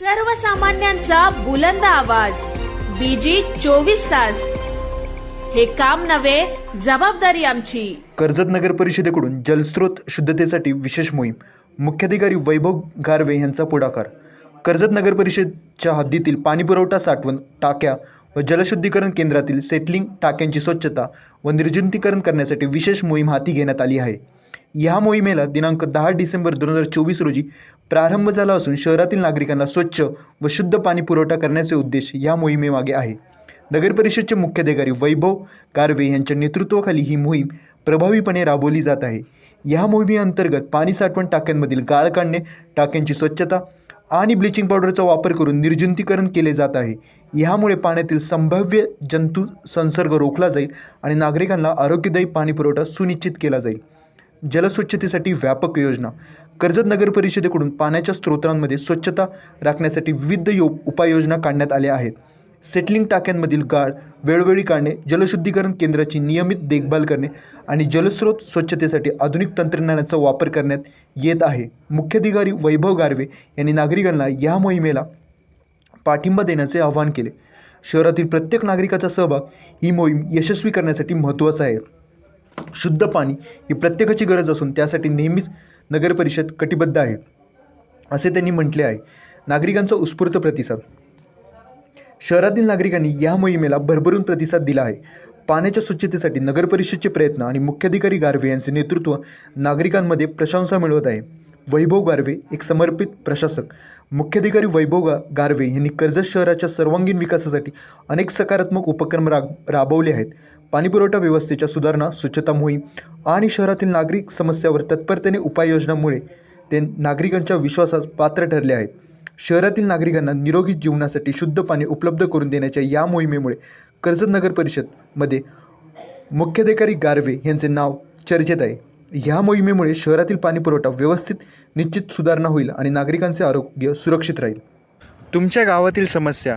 सर्वसामान्यांचा बुलंद आवाज. बीजी चोवीस तास. हे काम नव्हे जबाबदारी आमची. कर्जत नगर परिषदेकडून जलस्रोत शुद्धतेसाठी विशेष मोहीम. मुख्याधिकारी वैभव गारवे यांचा पुढाकार. कर्जत नगर परिषदच्या हद्दीतील पाणीपुरवठा साठवण टाक्या व जलशुद्धीकरण केंद्रातील सेटलिंग टाक्यांची स्वच्छता व निर्जंतीकरण करण्यासाठी विशेष मोहीम हाती घेण्यात आली आहे. या मोहिमेला दिनांक दहा डिसेंबर दोन हजार चोवीस रोजी प्रारंभ झाला असून शहरातील नागरिकांना स्वच्छ व शुद्ध पाणी पुरवठा करण्याचे उद्देश या मोहिमेमागे आहे. नगर परिषदचे मुख्याधिकारी वैभव कारवे यांच्या नेतृत्वाखाली ही मोहीम प्रभावीपणे राबवली जात आहे. या मोहिमेअंतर्गत पाणी साठवण टाक्यांमधील गाळ काढणे टाक्यांची स्वच्छता आणि ब्लिचिंग पावडरचा वापर करून निर्जंतीकरण केले जात आहे. ह्यामुळे पाण्यातील संभाव्य जंतू संसर्ग रोखला जाईल आणि नागरिकांना आरोग्यदायी पाणी पुरवठा सुनिश्चित केला जाईल. जलस्वच्छतेसाठी व्यापक योजना. कर्जत नगर परिषदेकडून पाण्याच्या स्रोतांमध्ये स्वच्छता राखण्यासाठी विविध यो उपाययोजना काढण्यात आल्या आहेत. सेटलिंग टाक्यांमधील गाळ वेळोवेळी काढणे जलशुद्धीकरण केंद्राची नियमित देखभाल करणे आणि जलस्रोत स्वच्छतेसाठी आधुनिक तंत्रज्ञानाचा वापर करण्यात येत आहे. मुख्याधिकारी वैभव गारवे यांनी नागरिकांना या मोहिमेला पाठिंबा देण्याचे आवाहन केले. शहरातील प्रत्येक नागरिकाचा सहभाग ही मोहीम यशस्वी करण्यासाठी महत्त्वाचा आहे. शुद्ध पाणी ही प्रत्येकाची गरज असून त्यासाठी नेहमीच नगरपरिषद कटिबद्ध आहे असे त्यांनी म्हटले आहे. नागरिकांचा उत्स्फूर्त प्रतिसाद. शहरातील नागरिकांनी या मोहिमेला भरभरून प्रतिसाद दिला आहे. पाण्याच्या स्वच्छतेसाठी नगरपरिषदचे प्रयत्न आणि मुख्याधिकारी गारवे यांचे नेतृत्व नागरिकांमध्ये प्रशंसा मिळवत आहे. वैभव गारवे एक समर्पित प्रशासक. मुख्याधिकारी वैभव गा गारवे यांनी कर्जत शहराच्या सर्वांगीण विकासासाठी अनेक सकारात्मक उपक्रम राब राबवले आहेत. पाणीपुरवठा व्यवस्थेच्या सुधारणा स्वच्छता मोहीम आणि शहरातील नागरिक समस्यावर तत्परतेने उपाययोजनामुळे ते नागरिकांच्या विश्वासास पात्र ठरले आहेत. शहरातील नागरिकांना निरोगी जीवनासाठी शुद्ध पाणी उपलब्ध करून देण्याच्या या मोहिमेमुळे कर्जत नगर परिषदमध्ये मुख्याधिकारी गारवे यांचे नाव चर्चेत आहे. ह्या मोहिमेमुळे शहरातील पाणीपुरवठा व्यवस्थित निश्चित सुधारणा होईल आणि नागरिकांचे आरोग्य सुरक्षित राहील. तुमच्या गावातील समस्या